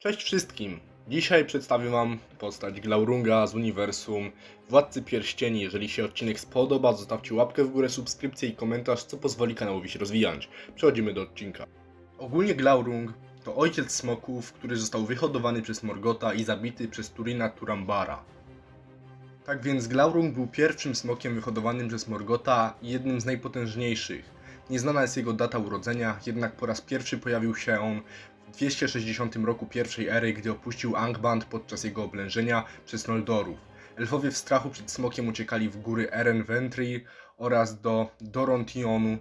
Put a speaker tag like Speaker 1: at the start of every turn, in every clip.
Speaker 1: Cześć wszystkim! Dzisiaj przedstawię Wam postać Glaurunga z uniwersum Władcy Pierścieni. Jeżeli się odcinek spodoba, zostawcie łapkę w górę, subskrypcję i komentarz, co pozwoli kanałowi się rozwijać. Przechodzimy do odcinka. Ogólnie Glaurung to ojciec smoków, który został wyhodowany przez Morgota i zabity przez Turina Turambara. Tak więc Glaurung był pierwszym smokiem wyhodowanym przez Morgota i jednym z najpotężniejszych. Nieznana jest jego data urodzenia, jednak po raz pierwszy pojawił się on 260 roku pierwszej ery, gdy opuścił Angband podczas jego oblężenia przez Noldorów. Elfowie w strachu przed smokiem uciekali w góry Eren Ventry oraz do Dorontionu.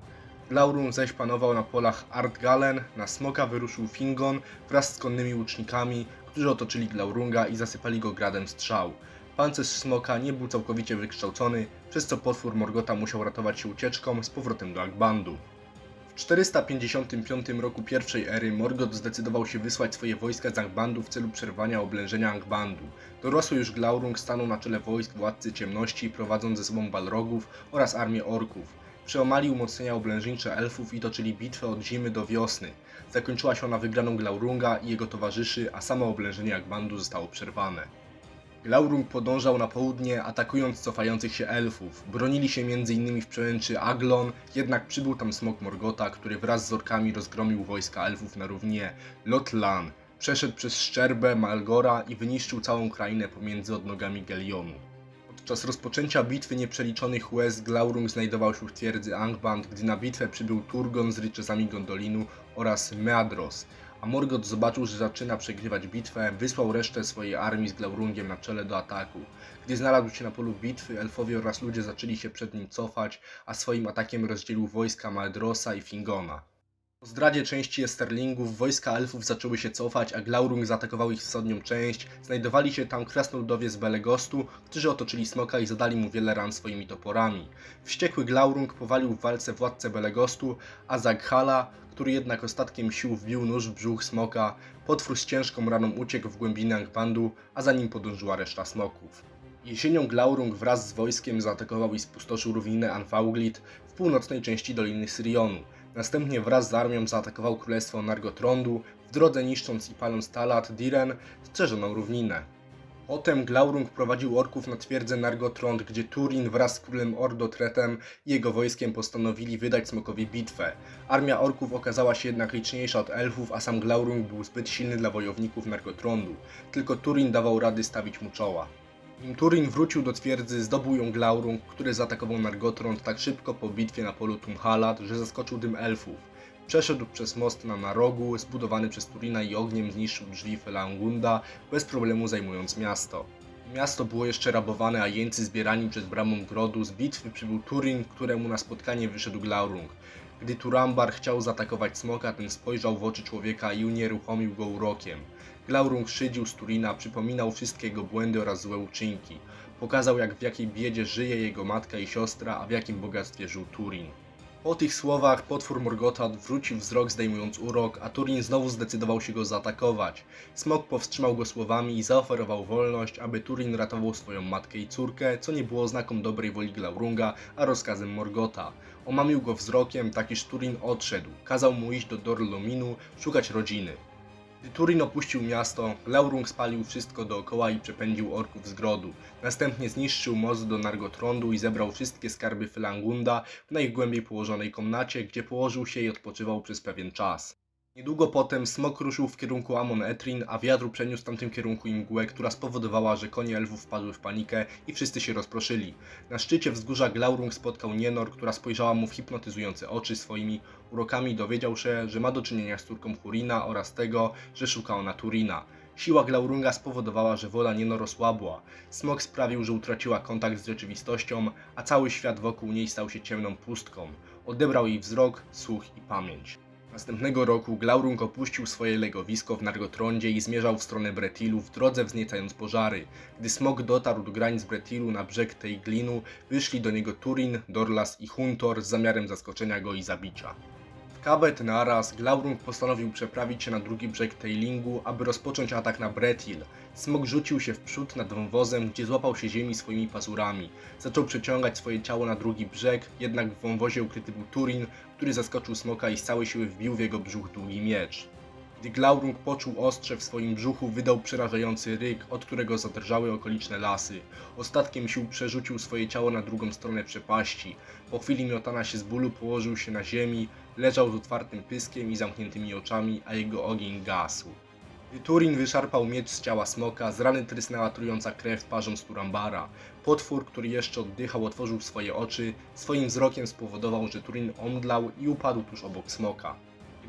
Speaker 1: Glaurung zaś panował na polach Ardgalen, na smoka wyruszył Fingon wraz z konnymi łucznikami, którzy otoczyli Glaurunga i zasypali go gradem strzał. Pancerz smoka nie był całkowicie wykształcony, przez co potwór Morgota musiał ratować się ucieczką z powrotem do Angbandu. W 455 roku pierwszej ery Morgoth zdecydował się wysłać swoje wojska z Angbandu w celu przerwania oblężenia Angbandu. Dorosły już Glaurung stanął na czele wojsk Władcy Ciemności, prowadząc ze sobą Balrogów oraz armię orków. Przełamali umocnienia oblężnicze elfów i toczyli bitwę od zimy do wiosny. Zakończyła się ona wygraną Glaurunga i jego towarzyszy, a samo oblężenie Angbandu zostało przerwane. Glaurung podążał na południe, atakując cofających się elfów. Bronili się m.in. w przełęczy Aglon, jednak przybył tam smok Morgota, który wraz z orkami rozgromił wojska elfów na równinie Lotlan. Przeszedł przez szczerbę Malgora i wyniszczył całą krainę pomiędzy odnogami Gelionu. Podczas rozpoczęcia bitwy nieprzeliczonych łez Glaurung znajdował się w twierdzy Angband, gdy na bitwę przybył Turgon z ryczezami Gondolinu oraz Meadros. A Morgoth zobaczył, że zaczyna przegrywać bitwę, wysłał resztę swojej armii z Glaurungiem na czele do ataku. Gdy znalazł się na polu bitwy, elfowie oraz ludzie zaczęli się przed nim cofać, a swoim atakiem rozdzielił wojska Maedrosa i Fingona. Po zdradzie części Esterlingów wojska elfów zaczęły się cofać, a Glaurung zaatakował ich wschodnią część. Znajdowali się tam krasnoludowie z Belegostu, którzy otoczyli Smoka i zadali mu wiele ran swoimi toporami. Wściekły Glaurung powalił w walce władcę Belegostu, a Zaghala, który jednak ostatkiem sił wbił nóż w brzuch Smoka, potwór z ciężką raną uciekł w głębiny Angbandu, a za nim podążyła reszta Smoków. Jesienią Glaurung wraz z wojskiem zaatakował i spustoszył równinę Anfauglid w północnej części Doliny Syrionu. Następnie wraz z armią zaatakował królestwo Nargotrondu, w drodze niszcząc i paląc Talat, Diren, strzeżoną równinę. Potem Glaurung prowadził orków na twierdzę Nargotrond, gdzie Turin wraz z królem Ordotretem i jego wojskiem postanowili wydać Smokowi bitwę. Armia orków okazała się jednak liczniejsza od elfów, a sam Glaurung był zbyt silny dla wojowników Nargotrondu. Tylko Turin dawał rady stawić mu czoła. Nim Turin wrócił do twierdzy, zdobył ją Glaurung, który zaatakował Nargotrond tak szybko po bitwie na polu Tumhalat, że zaskoczył dym elfów. Przeszedł przez most na Narogu, zbudowany przez Turina i ogniem zniszczył drzwi Felangunda, bez problemu zajmując miasto. Miasto było jeszcze rabowane, a jeńcy zbierani przez bramą grodu z bitwy przybył Turin, któremu na spotkanie wyszedł Glaurung. Gdy Turambar chciał zaatakować smoka, ten spojrzał w oczy człowieka i unieruchomił go urokiem. Glaurung szydził z Turina, przypominał wszystkie jego błędy oraz złe uczynki. Pokazał jak w jakiej biedzie żyje jego matka i siostra, a w jakim bogactwie żył Turin. Po tych słowach potwór Morgota odwrócił wzrok zdejmując urok, a Turin znowu zdecydował się go zaatakować. Smok powstrzymał go słowami i zaoferował wolność, aby Turin ratował swoją matkę i córkę, co nie było znaką dobrej woli Glaurunga, a rozkazem Morgota. Omamił go wzrokiem, tak iż Turin odszedł. Kazał mu iść do Dorlominu, szukać rodziny. Gdy Turin opuścił miasto, Glaurung spalił wszystko dookoła i przepędził orków z grodu. Następnie zniszczył most do Nargotrondu i zebrał wszystkie skarby Felangunda w najgłębiej położonej komnacie, gdzie położył się i odpoczywał przez pewien czas. Niedługo potem smok ruszył w kierunku Amon Etrin, a wiatr przeniósł w tamtym kierunku im mgłę, która spowodowała, że konie elfów wpadły w panikę i wszyscy się rozproszyli. Na szczycie wzgórza Glaurung spotkał Nienor, która spojrzała mu w hipnotyzujące oczy swoimi urokami dowiedział się, że ma do czynienia z córką Hurina oraz tego, że szuka ona Turina. Siła Glaurunga spowodowała, że wola Nienor osłabła. Smok sprawił, że utraciła kontakt z rzeczywistością, a cały świat wokół niej stał się ciemną pustką. Odebrał jej wzrok, słuch i pamięć. Następnego roku Glaurung opuścił swoje legowisko w Nargotrondzie i zmierzał w stronę Bretilu, w drodze wzniecając pożary. Gdy smok dotarł do granic Bretilu na brzeg tej glinu, wyszli do niego Turin, Dorlas i Huntor z zamiarem zaskoczenia go i zabicia. Kabet naraz Glaurung postanowił przeprawić się na drugi brzeg Teilingu, aby rozpocząć atak na Bretil. Smok rzucił się w przód nad wąwozem, gdzie złapał się ziemi swoimi pazurami. Zaczął przeciągać swoje ciało na drugi brzeg, jednak w wąwozie ukryty był Turin, który zaskoczył smoka i z całej siły wbił w jego brzuch długi miecz. Gdy Glaurung poczuł ostrze w swoim brzuchu, wydał przerażający ryk, od którego zadrżały okoliczne lasy. Ostatkiem sił przerzucił swoje ciało na drugą stronę przepaści. Po chwili miotania się z bólu położył się na ziemi, leżał z otwartym pyskiem i zamkniętymi oczami, a jego ogień gasł. Gdy Turin wyszarpał miecz z ciała smoka, z rany trysnęła trująca krew parzą z Turambara. Potwór, który jeszcze oddychał, otworzył swoje oczy, swoim wzrokiem spowodował, że Turin omdlał i upadł tuż obok smoka.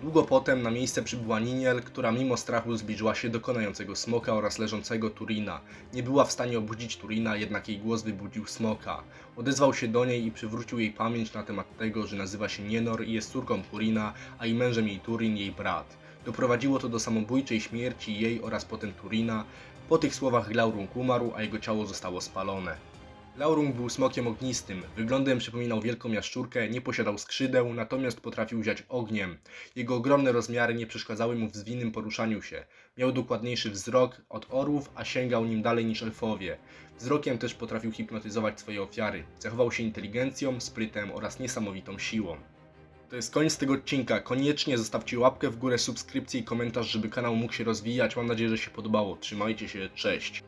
Speaker 1: Długo potem na miejsce przybyła Niniel, która mimo strachu zbliżyła się do konającego smoka oraz leżącego Turina. Nie była w stanie obudzić Turina, jednak jej głos wybudził smoka. Odezwał się do niej i przywrócił jej pamięć na temat tego, że nazywa się Nienor i jest córką Turina, a i mężem jej Turin, jej brat. Doprowadziło to do samobójczej śmierci jej oraz potem Turina. Po tych słowach Glaurung umarł, a jego ciało zostało spalone. Laurung był smokiem ognistym, wyglądem przypominał wielką jaszczurkę, nie posiadał skrzydeł, natomiast potrafił ziać ogniem. Jego ogromne rozmiary nie przeszkadzały mu w zwinnym poruszaniu się. Miał dokładniejszy wzrok od orłów, a sięgał nim dalej niż elfowie. Wzrokiem też potrafił hipnotyzować swoje ofiary. Cechował się inteligencją, sprytem oraz niesamowitą siłą. To jest koniec tego odcinka. Koniecznie zostawcie łapkę w górę, subskrypcję i komentarz, żeby kanał mógł się rozwijać. Mam nadzieję, że się podobało. Trzymajcie się, cześć.